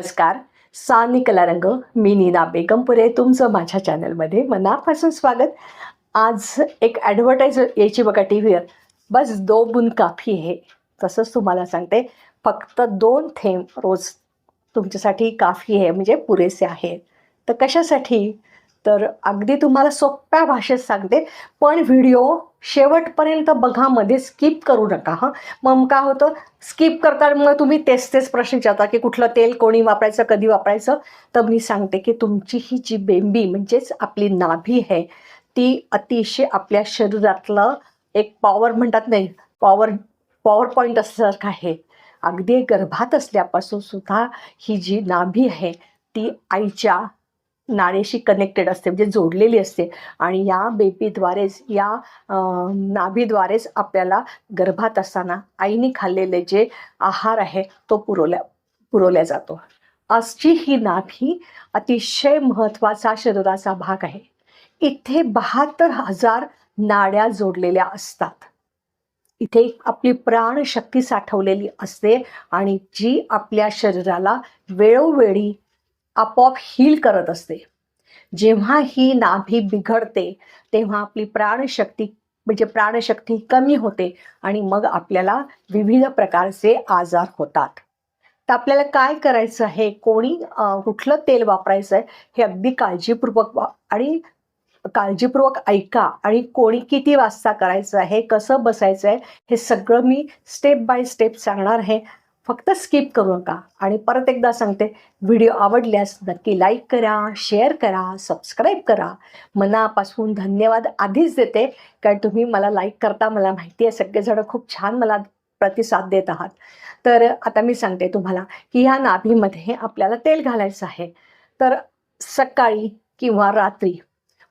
नमस्कार. सानी कलारंग मी नीना बेगमपुरे तुमचं माझ्या चॅनलमध्ये मनापासून स्वागत. आज एक ॲडव्हर्टाईज यायची बघा टी व्हीवर बस दो बुन काफी आहे तसंच तुम्हाला सांगते. फक्त दोन थेंब रोज तुमच्यासाठी काफी आहे म्हणजे पुरेसे आहे तर कशासाठी? तर अगदी तुम्हाला सोप्या भाषेत सांगते पण व्हिडिओ शेवटपर्यंत बघा मध्ये स्किप करू नका हां. मग काय होतं? स्किप करता मग तुम्ही तेच तेच प्रश्न विचारता की कुठलं तेल कोणी वापरायचं कधी वापरायचं? तर मी सांगते की तुमची ही जी बेंबी म्हणजेच आपली नाभी आहे ती अतिशय आपल्या शरीरातलं एक पॉवर म्हणतात नाही पॉवर पॉवर पॉईंट असल्यासारखं आहे. अगदी गर्भात असल्यापासून सुद्धा ही जी नाभी आहे ती आईच्या नाडेशी कनेक्टेड असते म्हणजे जोडलेली असते. आणि या बेबीद्वारेच या नाभीद्वारेच आपल्याला गर्भात असताना आईने खाल्लेले जे आहार आहे तो पुरवल्या पुरवल्या जातो. आजची ही नाभी अतिशय महत्त्वाचा शरीराचा भाग आहे. इथे बहात्तर हजार नाड्या जोडलेल्या असतात. इथे आपली प्राणशक्ती साठवलेली असते आणि जी आपल्या शरीराला वेळोवेळी आपोआप हील करत असते. जेव्हा ही नाभी बिघडते तेव्हा आपली प्राणशक्ती म्हणजे प्राणशक्ती कमी होते आणि मग आपल्याला विविध प्रकारचे आजार होतात. तर आपल्याला काय करायचं आहे? कोणी कुठलं तेल वापरायचं आहे? हे अगदी काळजीपूर्वक वा आणि काळजीपूर्वक ऐका. आणि कोणी किती वाजता करायचं आहे? कसं बसायचं आहे? हे सगळं मी स्टेप बाय स्टेप सांगणार आहे. फक्त स्किप करू नका. आणि परत एकदा सांगते व्हिडिओ आवडल्यास नक्की लाईक करा शेअर करा सबस्क्राईब करा. मनापासून धन्यवाद आधीच देते कारण तुम्ही मला लाईक करता मला माहिती आहे सगळेजण खूप छान मला प्रतिसाद देत आहात. तर आता मी सांगते तुम्हाला की ह्या नाभीमध्ये आपल्याला तेल घालायचं आहे. तर सकाळी किंवा रात्री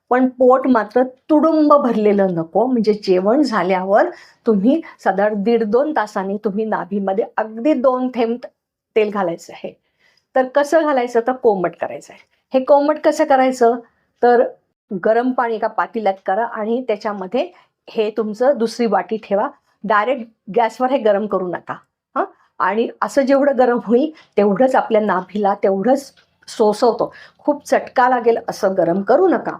पण पोट मात्र तुडुंब भरलेलं नको. म्हणजे जेवण झाल्यावर तुम्ही साधारण दीड दोन तासांनी तुम्ही नाभीमध्ये अगदी दोन थेंब तेल घालायचं आहे. तर कसं घालायचं? तर कोमट करायचं आहे. हे कोमट कसं करायचं? तर गरम पाणी एका पातेल्यात करा आणि त्याच्यामध्ये हे तुमचं दुसरी वाटी ठेवा. डायरेक्ट गॅसवर हे गरम करू नका. हां? आणि असं जेवढं गरम होईल तेवढंच आपल्या नाभीला तेवढंच सोसवतो. खूप चटका लागेल असं गरम करू नका.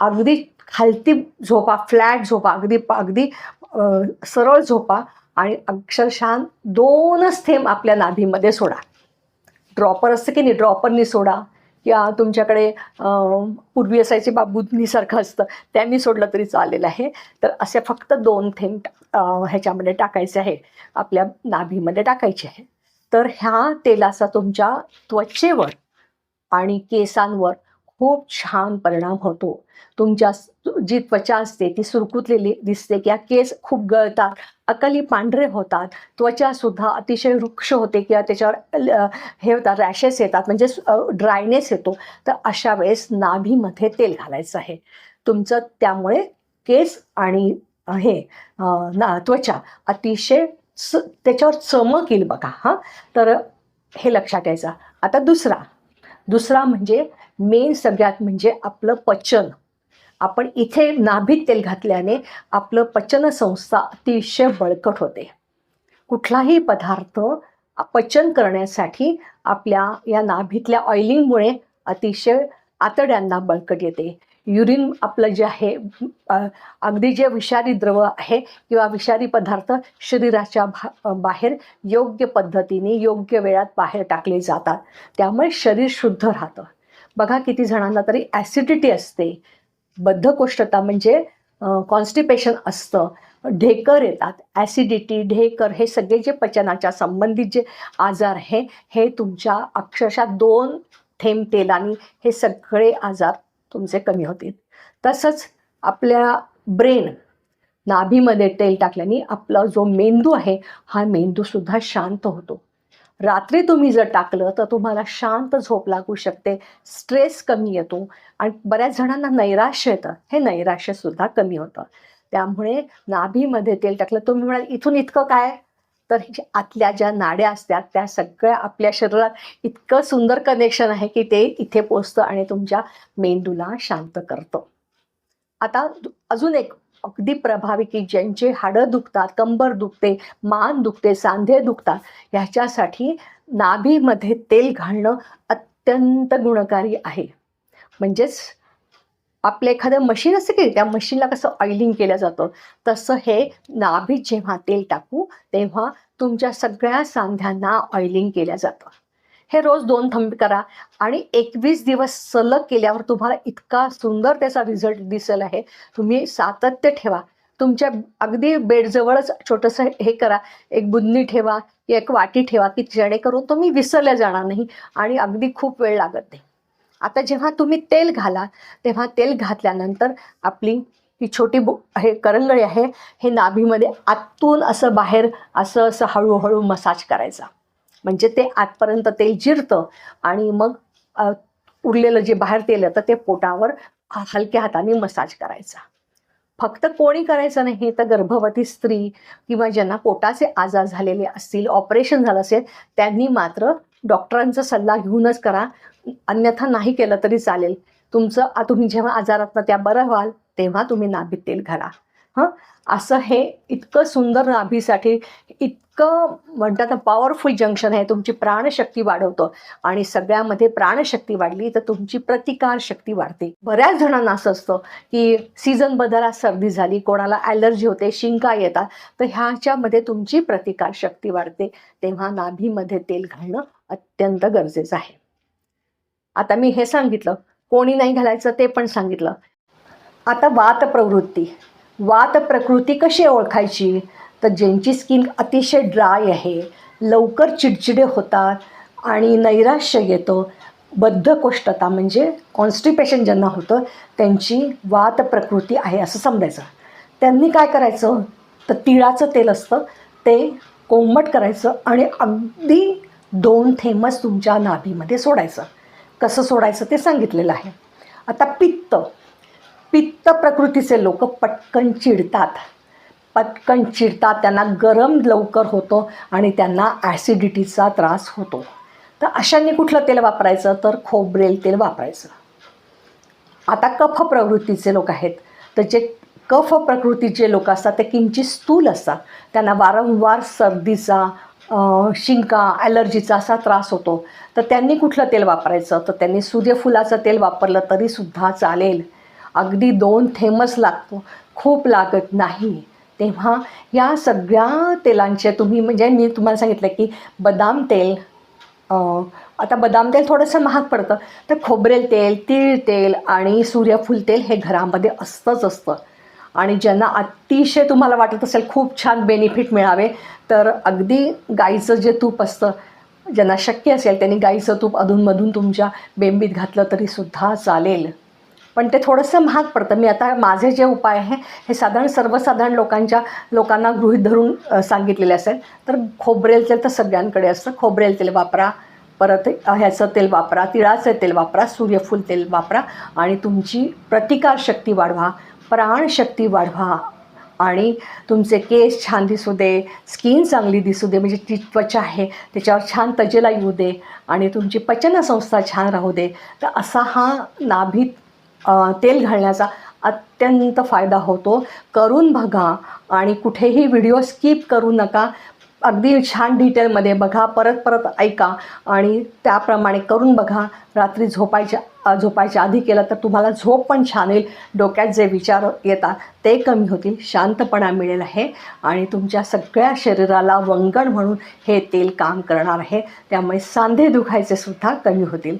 अगदी खालती झोपा फ्लॅट झोपा अगदी अगदी सरळ झोपा आणि अक्षरशः दोनच थेंब आपल्या नाभीमध्ये सोडा. ड्रॉपर असतं की नाही ड्रॉपरनी सोडा. किंवा तुमच्याकडे पूर्वी असायचे बाबूंनीसारखं असतं त्यांनी सोडलं तरी चालेल आहे. तर असे फक्त दोन थेंब ह्याच्यामध्ये टाकायचे आहे आपल्या नाभीमध्ये टाकायचे आहे तर ह्या तेलाचा तुमच्या त्वचेवर आणि केसांवर खूप छान परिणाम होतो. तुमच्या जी त्वचा असते ती सुरकुतलेली दिसते किंवा केस खूप गळतात अकली पांढरे होतात त्वचा सुद्धा अतिशय वृक्ष होते किंवा त्याच्यावर ल- हे होतात रॅशेस येतात म्हणजे ड्रायनेस येतो. तर अशा वेळेस नाभीमध्ये तेल घालायचं आहे. तुमचं त्यामुळे केस आणि हे ना त्वचा अतिशय स त्याच्यावर चमक येईल बघा हां. तर हे लक्षात यायचं आता दुसरा. दुसरा म्हणजे मेन सगळ्यात म्हणजे आपलं पचन. आपण इथे नाभीत तेल घातल्याने आपलं पचनसंस्था अतिशय बळकट होते. कुठलाही पदार्थ पचन करण्यासाठी आपल्या या नाभीतल्या ऑइलिंगमुळे अतिशय आतड्यांना बळकट येते. युरिन आपलं जे आहे अगदी जे विषारी द्रव आहे किंवा विषारी पदार्थ शरीराच्या भा बाहेर योग्य पद्धतीने योग्य वेळात बाहेर टाकले जातात. त्यामुळे शरीर शुद्ध राहतं. बघा किती जणांना तरी ॲसिडिटी असते. बद्धकोष्ठता म्हणजे कॉन्स्टिपेशन असतं. ढेकर येतात. ॲसिडिटी ढेकर हे सगळे जे पचनाच्या संबंधित जे आजार आहे हे तुमच्या अक्षरशः दोन थेंब तेलाने हे सगळे आजार तुमचे कमी होतील. तसंच आपल्या ब्रेन नाभीमध्ये तेल टाकल्याने आपला जो मेंदू आहे हा मेंदूसुद्धा शांत होतो. रात्री तुम्ही जर टाकलं तर तुम्हाला शांत झोप लागू शकते स्ट्रेस कमी येतो आणि बऱ्याच जणांना नैराश्य येतं. हे नैराश्यसुद्धा कमी होतं. त्यामुळे नाभीमध्ये तेल टाकलं तुम्ही म्हणाल इथून इतकं काय? तर आतल्या ज्या नाड्या असतात त्या सगळ्या आपल्या शरीरात इतकं सुंदर कनेक्शन आहे की ते इथे पोचतं आणि तुमच्या मेंदूला शांत करतं. आता अजून एक अगदी प्रभावी की ज्यांचे हाडं दुखतात कंबर दुखते मान दुखते सांधे दुखतात ह्याच्यासाठी नाभीमध्ये तेल घालणं अत्यंत गुणकारी आहे. म्हणजेच आपलं एखादं मशीन असतं की त्या मशीनला कसं ऑइलिंग केलं जातं तसं हे नाभीत जेव्हा तेल टाकू तेव्हा तुमच्या सगळ्या सांध्यांना ऑइलिंग केलं जातं. हे रोज दोन थंब करा. आणि एकवीस दिवस सलग केल्यावर तुम्हाला इतका सुंदर त्याचा रिझल्ट दिसेल आहे. तुम्ही सातत्य ठेवा. तुमच्या अगदी बेडजवळच छोटंसं हे करा. एक बुदनी ठेवा एक वाटी ठेवा की जेणेकरून तुम्ही विसरल्या जाणार नाही आणि अगदी खूप वेळ लागत नाही. आता जेव्हा तुम्ही तेल घाला तेव्हा तेल घातल्यानंतर आपली ही छोटी बु हे करंगळी आहे हे नाभीमध्ये आतून असं बाहेर असं असं हळूहळू मसाज करायचा. म्हणजे ते आतपर्यंत तेल जिरतं आणि मग उरलेलं जे बाहेर तेल येतं ते पोटावर हलक्या हाताने मसाज करायचा. फक्त कोणी करायचं नाही तर गर्भवती स्त्री किंवा ज्यांना पोटाचे आजार झालेले असतील ऑपरेशन झालं असेल त्यांनी मात्र डॉक्टरांचा सल्ला घेऊनच करा. अन्यथा नाही केलं तरी चालेल. तुमचं तुम्ही जेव्हा आजारातनं त्या बरं व्हाल तेव्हा तुम्ही नाभीत तेल घाला. हं? असं हे इतकं सुंदर नाभीसाठी इतकं म्हणतात पॉवरफुल जंक्शन आहे. तुमची प्राणशक्ती वाढवतं. आणि सगळ्यामध्ये प्राणशक्ती वाढली तर तुमची प्रतिकार शक्ती वाढते. बऱ्याच जणांना असं असतं की सीझन बदला सर्दी झाली कोणाला ॲलर्जी होते शिंका येतात तर ह्याच्यामध्ये तुमची प्रतिकार शक्ती वाढते. तेव्हा नाभीमध्ये तेल घालणं अत्यंत गरजेचं आहे. आता मी हे सांगितलं. कोणी नाही घालायचं ते पण सांगितलं. आता वात प्रवृत्ती. वात प्रकृती कशी ओळखायची? तर ज्यांची स्किन अतिशय ड्राय आहे लवकर चिडचिडे होतात आणि नैराश्य येतो. बद्धकोष्ठता म्हणजे कॉन्स्टिपेशन ज्यांना होतं त्यांची वात प्रकृती आहे असं समजायचं. त्यांनी काय करायचं? तर तिळाचं तेल असतं ते कोंबट करायचं आणि अगदी दोन थेंबच तुमच्या नाभीमध्ये सोडायचं. कसं सोडायचं ते सांगितलेलं आहे. आता पित्त. पित्त प्रकृतीचे लोक पटकन चिडतात. पटकन चिडतात त्यांना गरम लवकर होतो आणि त्यांना ॲसिडिटीचा त्रास होतो. तर अशांनी कुठलं तेल वापरायचं? तर खोबरेल तेल वापरायचं. आता कफ प्रवृत्तीचे लोक आहेत. तर जे कफ प्रकृतीचे लोक असतात ते किंचित स्थूल असतात. त्यांना वारंवार सर्दीचा शिंका ॲलर्जीचा असा त्रास होतो. तर त्यांनी कुठलं तेल वापरायचं? तर त्यांनी सूर्यफुलाचं तेल वापरलं तरीसुद्धा चालेल. अगदी दोन थेंबच लागतो. खूप लागत नाही. तेव्हा या सगळ्या तेलांचे तुम्ही म्हणजे मी तुम्हाला सांगितलं की बदाम तेल आता बदाम तेल थोडंसं महाग पडतं तर खोबरेल तेल तीळ तेल आणि सूर्यफूल तेल हे घरामध्ये असतंच असतं. आणि ज्यांना अतिशय तुम्हाला वाटत असेल खूप छान बेनिफिट मिळावे तर अगदी गाईचं जे तूप असतं ज्यांना शक्य असेल त्यांनी गाईचं तूप अधूनमधून तुमच्या बेंबीत घातलं तरीसुद्धा चालेल. पण ते थोडंसं महाग पडतं. मी आता माझे जे उपाय आहे हे साधारण सर्वसाधारण लोकांच्या लोकांना गृहित धरून सांगितलेले असेल. तर खोबरेल तेल तर सगळ्यांकडे असतं. खोबरेल तेल वापरा. परत ह्याचं तेल वापरा. तिळाचं तेल वापरा. सूर्यफूल तेल वापरा. आणि तुमची प्रतिकारशक्ती वाढवा. प्राणशक्ती वाढवा. आणि तुमचे केस छान दिसू दे. स्किन चांगली दिसू दे. म्हणजे जी त्वचा आहे त्याच्यावर छान तजेला येऊ दे. आणि तुमची पचनसंस्था छान राहू दे. तर असा हा नाभीत तेल घालण्याचा अत्यंत फायदा होतो. करून बघा आणि कुठेही व्हिडिओ स्किप करू नका. अगदी छान डिटेलमध्ये बघा परत परत ऐका आणि त्याप्रमाणे करून बघा. रात्री झोपायच्या झोपायच्या आधी केलं तर तुम्हाला झोप पण छान येईल. डोक्यात जे विचार येतात ते कमी होतील. शांतपणा मिळेल आहे आणि तुमच्या सगळ्या शरीराला वंगण म्हणून हे तेल काम करणार आहे. त्यामुळे सांधे दुखायचे सुद्धा कमी होतील.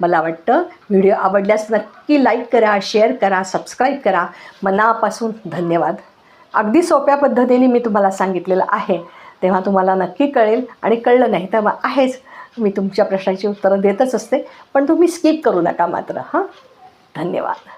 मला वाटतं व्हिडिओ आवडल्यास नक्की लाईक करा शेअर करा सबस्क्राईब करा. मनापासून धन्यवाद. अगदी सोप्या पद्धतीने मी तुम्हाला सांगितलेलं आहे. तेव्हा तुम्हाला नक्की कळेल आणि कळलं नाही तर मग आहेच. मी तुमच्या प्रश्नाची उत्तरं देतच असते पण तुम्ही स्किप करू नका मात्र हां? धन्यवाद.